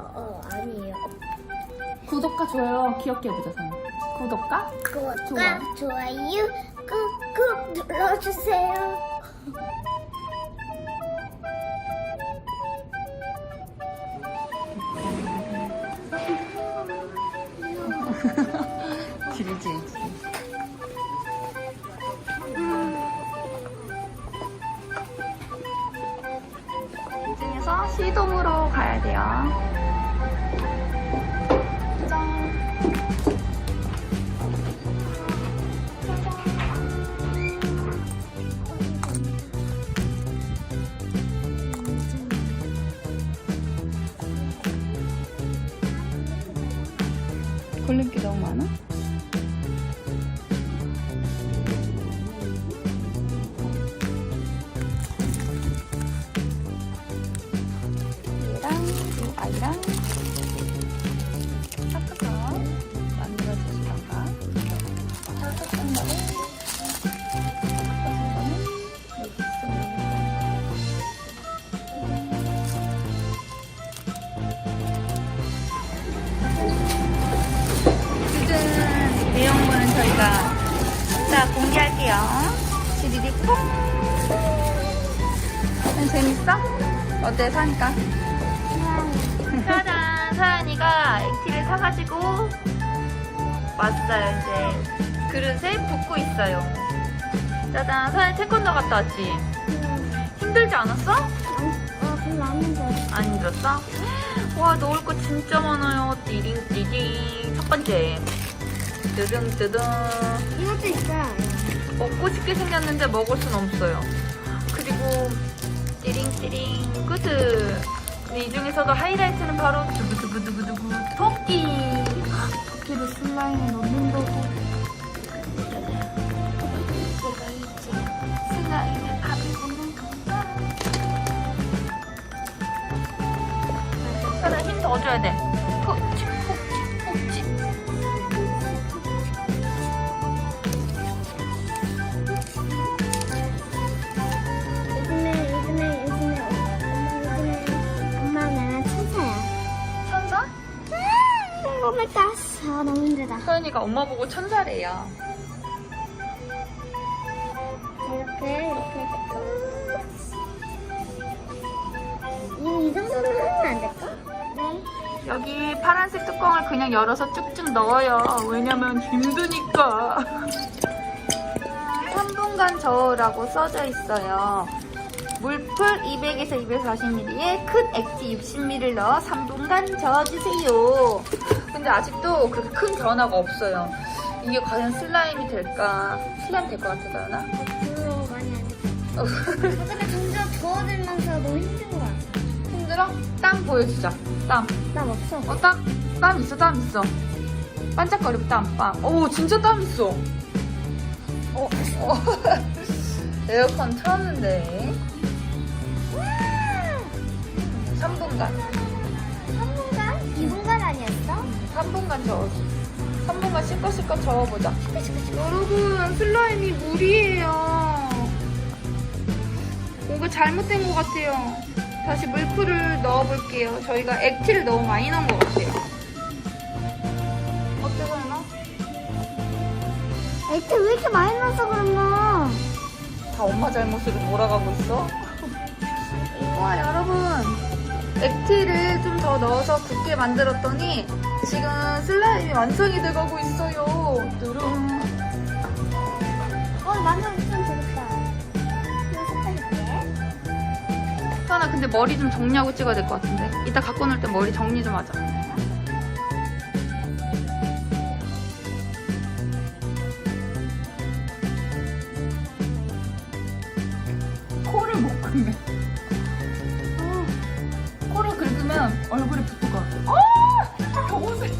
어, 어 아니에요. 구독과 좋아요 귀엽게 해보자 선우 구독과 구독과 좋아. 좋아요 꾹꾹 눌러주세요. 길지 중에서 시동으로 가야 돼요 아이랑 섞어서 만들어주시던가 섞은 거를 섞어준 거는 여기 있습니다. 짜잔! 내용물은 저희가 자 공개할게요. 지리리 퐁! 재밌어? 어때 사니까? 짜잔! 서연이가 액티를 사가지고 왔어요 이제 그릇에 붓고 있어요. 짜잔! 서연이 태권도 갔다 왔지? 힘들지 않았어? 어 별로 안 힘들어. 안 힘들었어? 와 넣을 거 진짜 많아요. 띠링 띠링 첫 번째 뜨등뜨등 이것도 있어요. 먹고 싶게 생겼는데 먹을 순 없어요. 그리고 띠링 띠링 끝을 근데 이 중에서도 하이라이트는 바로 두구두구두구두구 토끼 토끼를 슬라임에 넣는다고 이거 있지. 슬라임에 밥을 먹는 건가? 하나 힘 더 줘야 돼 가스. 아 너무 힘들다. 서연이가 엄마 보고 천사래요 이렇게 이렇게 이, 이 정도는 하면 안 될까? 네. 여기 파란색 뚜껑을 그냥 열어서 쭉쭉 넣어요. 왜냐면 힘드니까. 3분간 저으라고 써져 있어요. 물풀 200에서 240ml에 큰 액티 60ml를 넣어 3분간 저어주세요. 근데 아직도 그렇게 큰 변화가 없어요. 이게 과연 슬라임이 될까? 슬라임 될 것 같아, 나나? 별로 많이 안 됐어. 어차피 점점 더워지면서 너무 힘든 것 같아. 힘들어? 땀 보여주자. 땀. 나 없어. 어, 땀, 땀 있어, 땀 있어. 반짝거리고 땀, 땀. 오, 진짜 땀 있어. 어, 어. 에어컨 틀었는데. 3분간. 3분간? 2분간 아니었어? 3분간 저어줘. 3분간 실컷 실컷 저어보자. 여러분, 슬라임이 물이에요. 이거 잘못된 것 같아요. 다시 물풀을 넣어볼게요. 저희가 액티를 너무 많이 넣은 것 같아요. 어때, 설마? 액체 왜 이렇게 많이 넣었어 그런가? 다 엄마 잘못으로 몰아가고 있어? 와 여러분 액티를 좀 더 넣어서 굵게 만들었더니 지금 슬라임이 완성이 돼가고 있어요. 뚜룽. 어 있으면 되겠다. 이거 색깔일게. 하나 근데 머리 좀 정리하고 찍어야 될 것 같은데. 이따 갖고 놀 때 머리 정리 좀 하자. 코를 못 긁네 긁으면 얼굴에 붙을 것 같아 어! 겨우새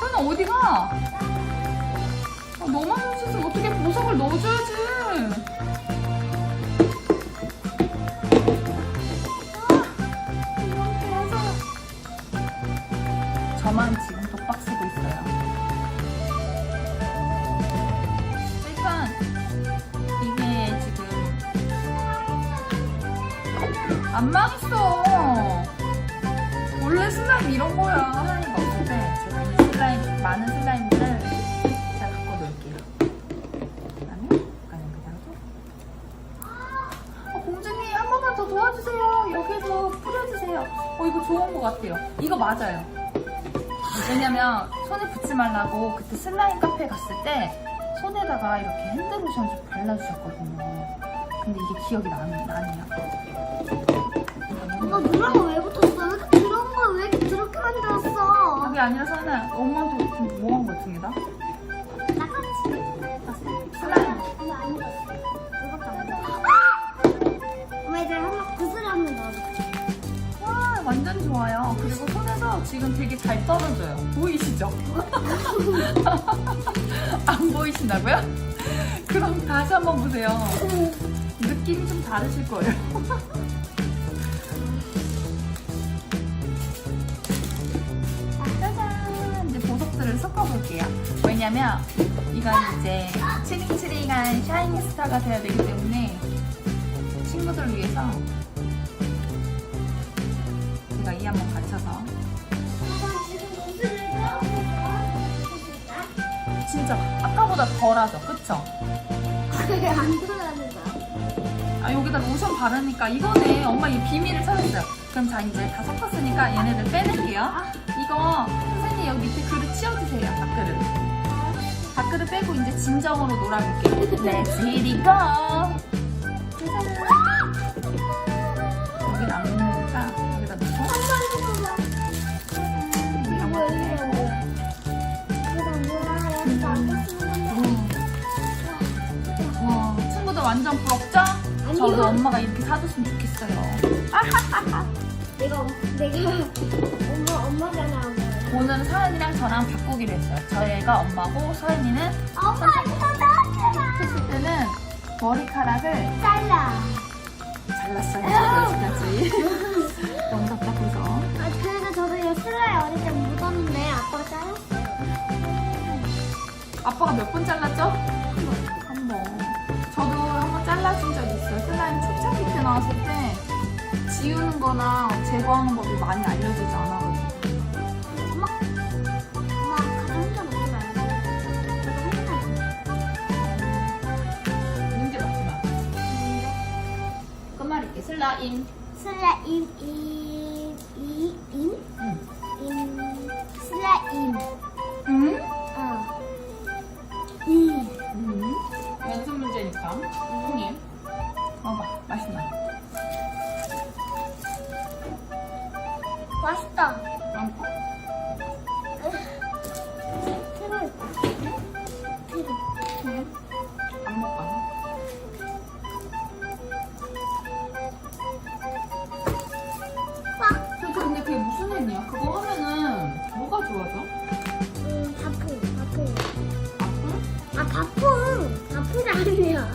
설마 어디가? 아, 너만 넣으셨으면 어떻게 보석을 넣어줘야지 이렇게 해서 저만 지금 독박 쓰고 있어요. 일단 이게 지금 안 망했어. 원래 슬라임 이런 거야. 하나님 없을 때 제가 이 슬라임 많은 슬라임들을 제가 갖고 놀게요. 그다음에 약간은 그냥 어, 공주님 한 번만 더 도와주세요. 여기서 뿌려주세요. 어 이거 좋은 것 같아요. 이거 맞아요. 왜냐면 손에 붙지 말라고 그때 슬라임 카페 갔을 때 손에다가 이렇게 핸드로션 좀 발라주셨거든요. 근데 이게 기억이 나, 나네요. 엄마 누나가 왜 붙었어? 왜 이렇게 이런 걸 왜 이렇게 더럽게 만들었어? 그게 아니라 서연아 엄마한테 좀 뭐한 거 같습니다. 나같이 슬라임. 이거 안 묻었어. 이것도 안 묻었어. 엄마 이제 한번 구슬 한번 넣어볼게. 와 완전 좋아요. 그리고 손에서 지금 되게 잘 떨어져요. 보이시죠? 안 보이신다고요? 그럼 다시 한번 보세요. 느낌이 좀 다르실 거예요. 보석들을 섞어볼게요. 왜냐면 이건 이제 치링치링한 샤이니 스타가 돼야 되기 때문에 친구들 위해서 제가 이 한번 넣어볼까? 진짜 아까보다 덜하죠? 그쵸? 그게 안 들어가는 거야. 아 여기다 로션 바르니까 이거네 엄마 이 비밀을 찾았어요 그럼 자 이제 다 섞었으니까 얘네들 빼낼게요 이거 선생님 여기 밑에 그릇 치워주세요 밥그릇 밥그릇 빼고 이제 진정으로 놀아볼게요 Let's hit it go 여기 남으니까 여기다 넣고 안 됐으면 와 친구들 완전 부럽죠? 저도 아니요. 엄마가 이렇게 사줬으면 좋겠어요 내가 엄- 내가 엄마 엄마잖아. 엄마. 오늘은 서연이랑 저랑 바꾸기로 했어요 저희가 엄마고 서연이는 엄마 이거 했을 때는 머리카락을 잘라. 잘랐어요 여기까지 너무 답답해서 아 그래서 저도 이 슬라이 어릴 때 묻었는데 아빠가 잘랐어요. 아빠가 몇 번 잘랐죠? 한 번. 저도 한 번 잘라준 적이 있어요. 슬라임 초창기 때 나왔을 때 지우는 거나 제거하는 법이 많이 알려지지 않아 슬라임. 슬라임 이이임 응. 임 슬라임 응? 어 이. 응. 연습 문제니까. 형님. 먹어봐. 맛있나? 맛있다. 뭐가 좋아져? 음 바풍 바풍. 아플? 아 바풍 바풍이 아니야.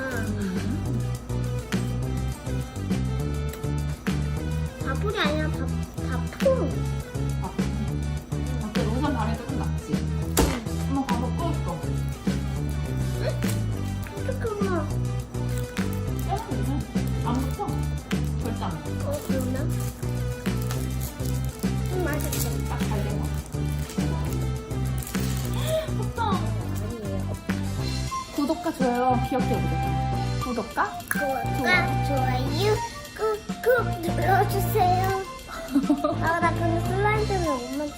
구독과 좋아요 기억해보자. 구독과 구독과 좋아요 꾹꾹 눌러주세요. 아, 나 근데 슬라임 때문에 못?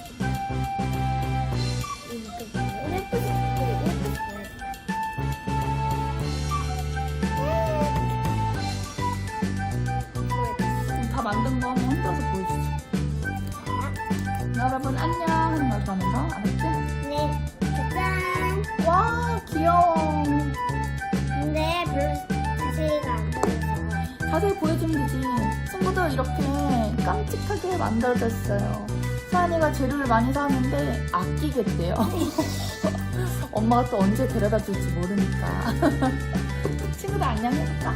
지금 다 만든 거 한번 흔들어서 보여주자. 여러분 안녕 하는 말 하면서 되지. 친구들 이렇게 깜찍하게 만들어졌어요. 사연이가 재료를 많이 사는데 아끼겠대요. 엄마가 또 언제 데려다 줄지 모르니까. 친구들 안녕? 친구들,